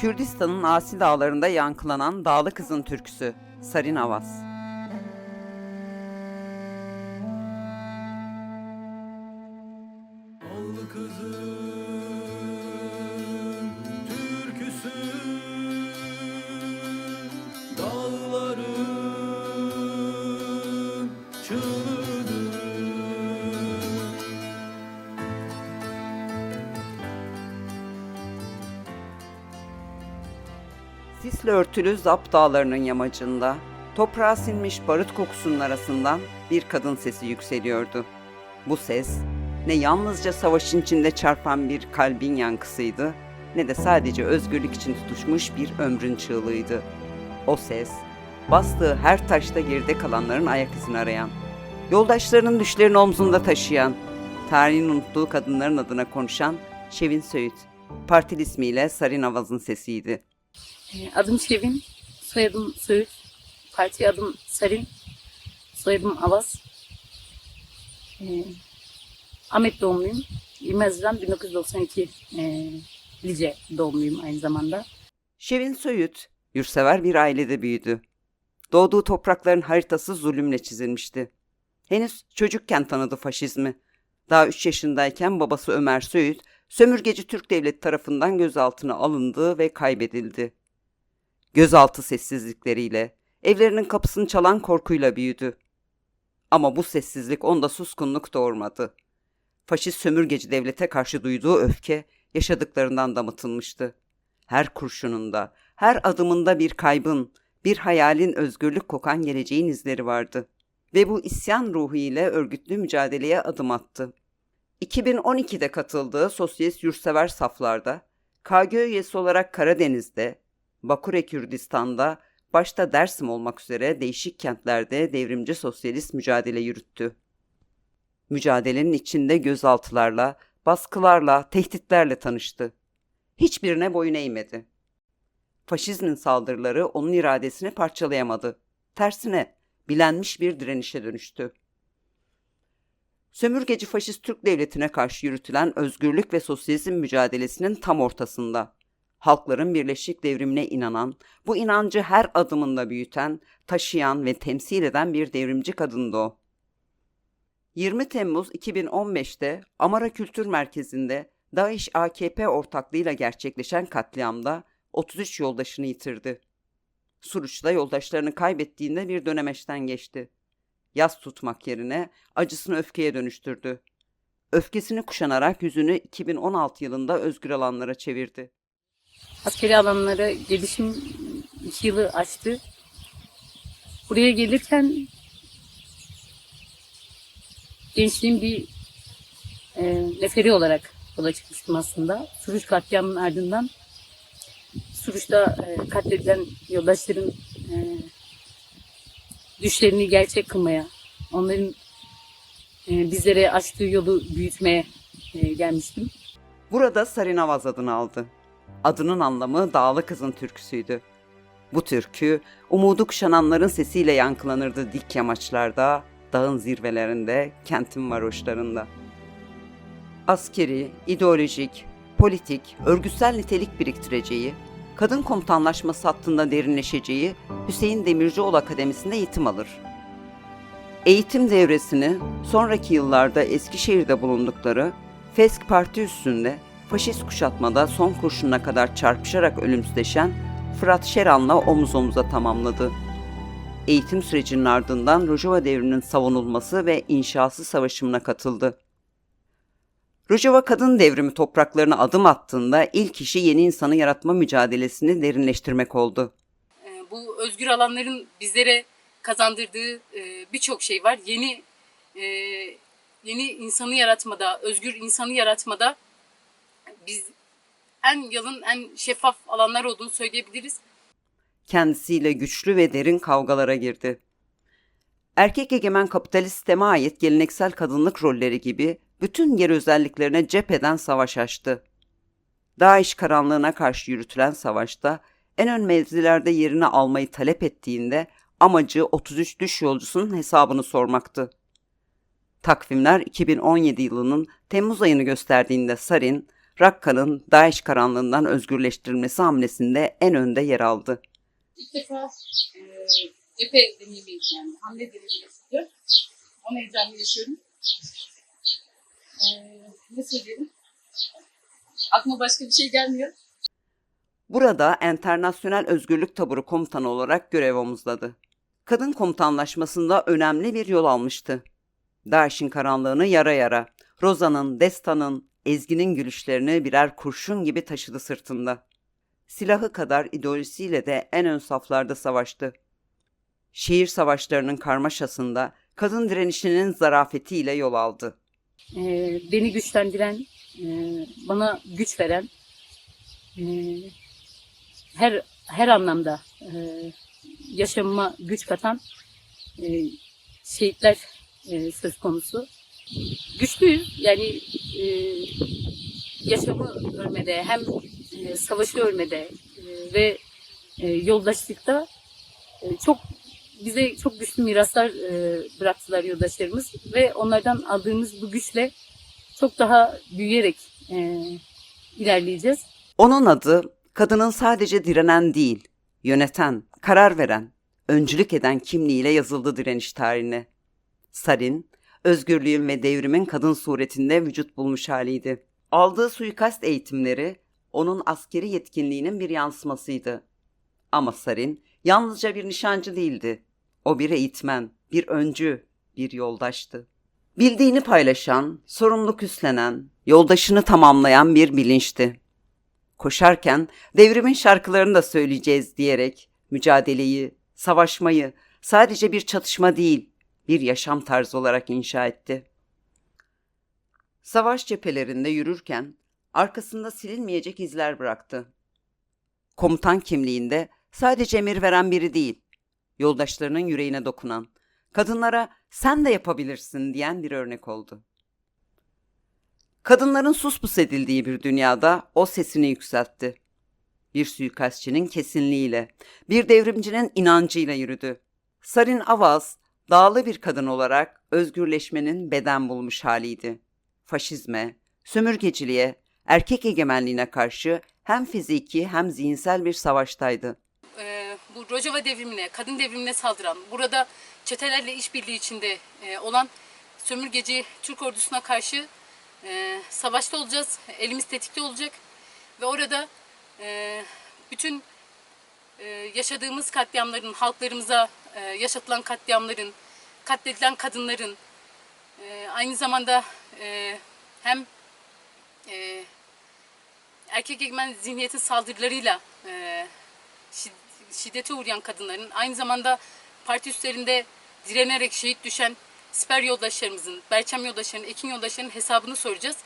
Kürdistan'ın asi dağlarında yankılanan Dağlı Kızın türküsü Sarin Avaz. Sisle örtülü Zap dağlarının yamacında, toprağa sinmiş barut kokusunun arasından bir kadın sesi yükseliyordu. Bu ses, ne yalnızca savaşın içinde çarpan bir kalbin yankısıydı, ne de sadece özgürlük için tutuşmuş bir ömrün çığlığıydı. O ses, bastığı her taşta geride kalanların ayak izini arayan, yoldaşlarının düşlerini omzunda taşıyan, tarihin unuttuğu kadınların adına konuşan Şevin Söğüt, partili ismiyle Sarin Avaz'ın sesiydi. Ee, Adım Şevin, soyadım Söğüt, parti adım Sarin, soyadım Avaz. Ee, Ahmet doğumluyum. 20 Haziran 1992 ee, Lice doğumluyum aynı zamanda. Şevin Söğüt, yurtsever bir ailede büyüdü. Doğduğu toprakların haritası zulümle çizilmişti. Henüz çocukken tanıdı faşizmi. Daha 3 yaşındayken babası Ömer Söğüt, sömürgeci Türk devleti tarafından gözaltına alındı ve kaybedildi. Gözaltı sessizlikleriyle, evlerinin kapısını çalan korkuyla büyüdü. Ama bu sessizlik onda suskunluk doğurmadı. Faşist sömürgeci devlete karşı duyduğu öfke yaşadıklarından damıtılmıştı. Her kurşununda, her adımında bir kaybın, bir hayalin özgürlük kokan geleceğin izleri vardı. Ve bu isyan ruhu ile örgütlü mücadeleye adım attı. 2012'de katıldığı sosyalist yurtsever saflarda, KG üyesi olarak Karadeniz'de, Bakure Kürdistan'da, başta Dersim olmak üzere değişik kentlerde devrimci sosyalist mücadele yürüttü. Mücadelenin içinde gözaltılarla, baskılarla, tehditlerle tanıştı. Hiçbirine boyun eğmedi. Faşizmin saldırıları onun iradesini parçalayamadı. Tersine bilenmiş bir direnişe dönüştü. Sömürgeci faşist Türk devletine karşı yürütülen özgürlük ve sosyalizm mücadelesinin tam ortasında. Halkların birleşik devrimine inanan, bu inancı her adımında büyüten, taşıyan ve temsil eden bir devrimci kadındı o. 20 Temmuz 2015'te Amara Kültür Merkezi'nde DAEŞ AKP ortaklığıyla gerçekleşen katliamda 33 yoldaşını yitirdi. Suruç'ta yoldaşlarını kaybettiğinde bir dönemeçten geçti. Yas tutmak yerine acısını öfkeye dönüştürdü. Öfkesini kuşanarak yüzünü 2016 yılında özgür alanlara çevirdi. Askeri alanlara gelişim iki yılı açtı. Buraya gelirken gençliğin bir e, neferi olarak yola çıkmıştım aslında. Suruç katliamının ardından Suruç'ta e, katledilen yoldaşların e, düşlerini gerçek kılmaya, onların e, bizlere açtığı yolu büyütmeye e, gelmiştim. Burada Sarinavaz adını aldı. Adının anlamı Dağlı Kızın türküsüydü. Bu türkü umudu kuşananların sesiyle yankılanırdı dik yamaçlarda, dağın zirvelerinde, kentin varoşlarında. Askeri, ideolojik, politik, örgütsel nitelik biriktireceği, kadın komutanlaşması hattında derinleşeceği Hüseyin Demircioğlu Akademisi'nde eğitim alır. Eğitim devresini sonraki yıllarda Eskişehir'de bulundukları Fesk Parti üstünde faşist kuşatmada son kurşununa kadar çarpışarak ölümsüzleşen Fırat Şeran'la omuz omuza tamamladı. Eğitim sürecinin ardından Rojava devrinin savunulması ve inşası savaşımına katıldı. Rojava kadın devrimi topraklarına adım attığında ilk işi yeni insanı yaratma mücadelesini derinleştirmek oldu. Ee, bu özgür alanların bizlere kazandırdığı e, birçok şey var. Yeni e, yeni insanı yaratmada, özgür insanı yaratmada biz en yalın, en şeffaf alanlar olduğunu söyleyebiliriz. kendisiyle güçlü ve derin kavgalara girdi. Erkek egemen kapitalist sisteme ait geleneksel kadınlık rolleri gibi bütün yer özelliklerine cepheden savaş açtı. Daesh karanlığına karşı yürütülen savaşta en ön mevzilerde yerini almayı talep ettiğinde amacı 33 düş yolcusunun hesabını sormaktı. Takvimler 2017 yılının Temmuz ayını gösterdiğinde Sarin, Rakka'nın Daesh karanlığından özgürleştirilmesi hamlesinde en önde yer aldı. İlk defa e, cephe deneyimi yani hamle deneyimi yaşıyor. Onu heyecanlı yaşıyorum. E, ne söyleyelim? Aklıma başka bir şey gelmiyor. Burada Enternasyonel Özgürlük Taburu komutanı olarak görev omuzladı. Kadın komutanlaşmasında önemli bir yol almıştı. Daesh'in karanlığını yara yara, Roza'nın, Desta'nın, Ezgi'nin gülüşlerini birer kurşun gibi taşıdı sırtında. Silahı kadar ideolojisiyle de en ön saflarda savaştı. Şehir savaşlarının karmaşasında kadın direnişinin zarafetiyle yol aldı. e, beni güçlendiren, e, bana güç veren, e, her her anlamda e, yaşamıma güç katan e, şehitler e, söz konusu. Güçlüyüz yani e, yaşamı örmede hem e, savaşı örmede e, ve e, yoldaşlıkta çok bize çok güçlü miraslar bıraktılar yoldaşlarımız ve onlardan aldığımız bu güçle çok daha büyüyerek e, ilerleyeceğiz. Onun adı kadının sadece direnen değil, yöneten, karar veren, öncülük eden kimliğiyle yazıldı direniş tarihine. Sarin, özgürlüğün ve devrimin kadın suretinde vücut bulmuş haliydi. Aldığı suikast eğitimleri onun askeri yetkinliğinin bir yansımasıydı. Ama Sarin yalnızca bir nişancı değildi. O bir eğitmen, bir öncü, bir yoldaştı. Bildiğini paylaşan, sorumluluk üstlenen, yoldaşını tamamlayan bir bilinçti koşarken devrimin şarkılarını da söyleyeceğiz diyerek mücadeleyi, savaşmayı sadece bir çatışma değil, bir yaşam tarzı olarak inşa etti. Savaş cephelerinde yürürken arkasında silinmeyecek izler bıraktı. Komutan kimliğinde sadece emir veren biri değil, yoldaşlarının yüreğine dokunan, kadınlara sen de yapabilirsin diyen bir örnek oldu. Kadınların suspus edildiği bir dünyada o sesini yükseltti. Bir suikastçının kesinliğiyle, bir devrimcinin inancıyla yürüdü. Sarin Avaz, dağlı bir kadın olarak özgürleşmenin beden bulmuş haliydi. Faşizme, sömürgeciliğe, erkek egemenliğine karşı hem fiziki hem zihinsel bir savaştaydı. e, bu Rojava devrimine, kadın devrimine saldıran, burada çetelerle işbirliği içinde e, olan sömürgeci Türk ordusuna karşı e, savaşta olacağız. Elimiz tetikte olacak ve orada e, bütün e, yaşadığımız katliamların, halklarımıza e, yaşatılan katliamların, katledilen kadınların, e, aynı zamanda e, hem erkek egemen zihniyetin saldırılarıyla şid- şiddete uğrayan kadınların aynı zamanda parti üstlerinde direnerek şehit düşen siper yoldaşlarımızın, Berçem yoldaşlarının, Ekin yoldaşlarının hesabını soracağız.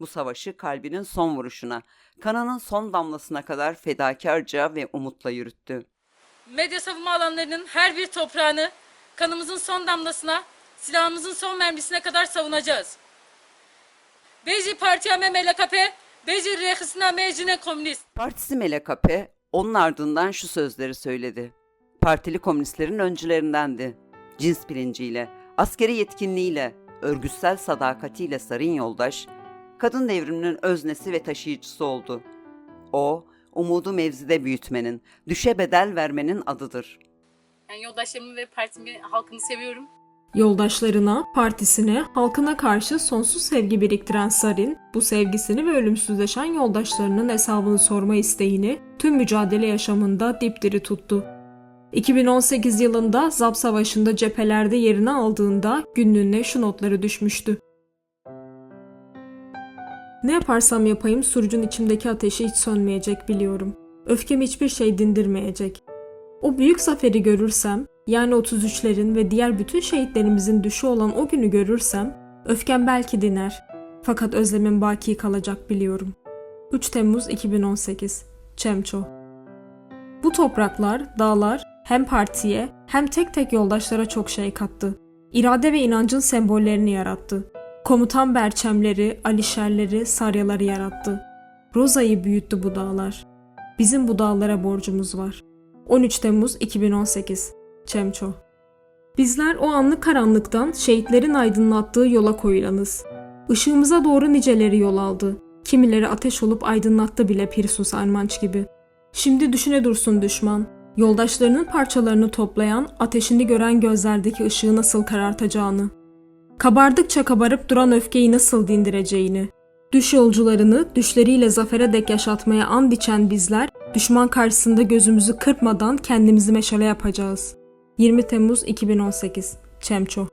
Bu savaşı kalbinin son vuruşuna, kanının son damlasına kadar fedakarca ve umutla yürüttü. Medya savunma alanlarının her bir toprağını kanımızın son damlasına, silahımızın son mermisine kadar savunacağız. Beci Partiyame MLKP, Beci Rehisna Mecine Komünist. Partisi MLKP onun ardından şu sözleri söyledi. Partili komünistlerin öncülerindendi. Cins bilinciyle, askeri yetkinliğiyle, örgütsel sadakatiyle Sarın Yoldaş, kadın devriminin öznesi ve taşıyıcısı oldu. O, umudu mevzide büyütmenin, düşe bedel vermenin adıdır. Yani yoldaşlarımı ve partimi, halkımı seviyorum. Yoldaşlarına, partisine, halkına karşı sonsuz sevgi biriktiren Sarin, bu sevgisini ve ölümsüzleşen yoldaşlarının hesabını sorma isteğini tüm mücadele yaşamında dipdiri tuttu. 2018 yılında Zap Savaşı'nda cephelerde yerini aldığında günlüğüne şu notları düşmüştü. Ne yaparsam yapayım surucun içimdeki ateşi hiç sönmeyecek biliyorum. Öfkemi hiçbir şey dindirmeyecek. O büyük zaferi görürsem, yani 33'lerin ve diğer bütün şehitlerimizin düşü olan o günü görürsem, öfkem belki diner. Fakat özlemim baki kalacak biliyorum. 3 Temmuz 2018 Çemço Bu topraklar, dağlar hem partiye hem tek tek yoldaşlara çok şey kattı. İrade ve inancın sembollerini yarattı. Komutan berçemleri, alişerleri, saryaları yarattı. Roza'yı büyüttü bu dağlar. Bizim bu dağlara borcumuz var. 13 Temmuz 2018 Çemço Bizler o anlık karanlıktan şehitlerin aydınlattığı yola koyulanız. Işığımıza doğru niceleri yol aldı. kimileri ateş olup aydınlattı bile Pirsus Armanç gibi. Şimdi düşüne dursun düşman. Yoldaşlarının parçalarını toplayan, ateşini gören gözlerdeki ışığı nasıl karartacağını. Kabardıkça kabarıp duran öfkeyi nasıl dindireceğini. Düş yolcularını düşleriyle zafere dek yaşatmaya and içen bizler, düşman karşısında gözümüzü kırpmadan kendimizi meşale yapacağız. 20 Temmuz 2018 Çemço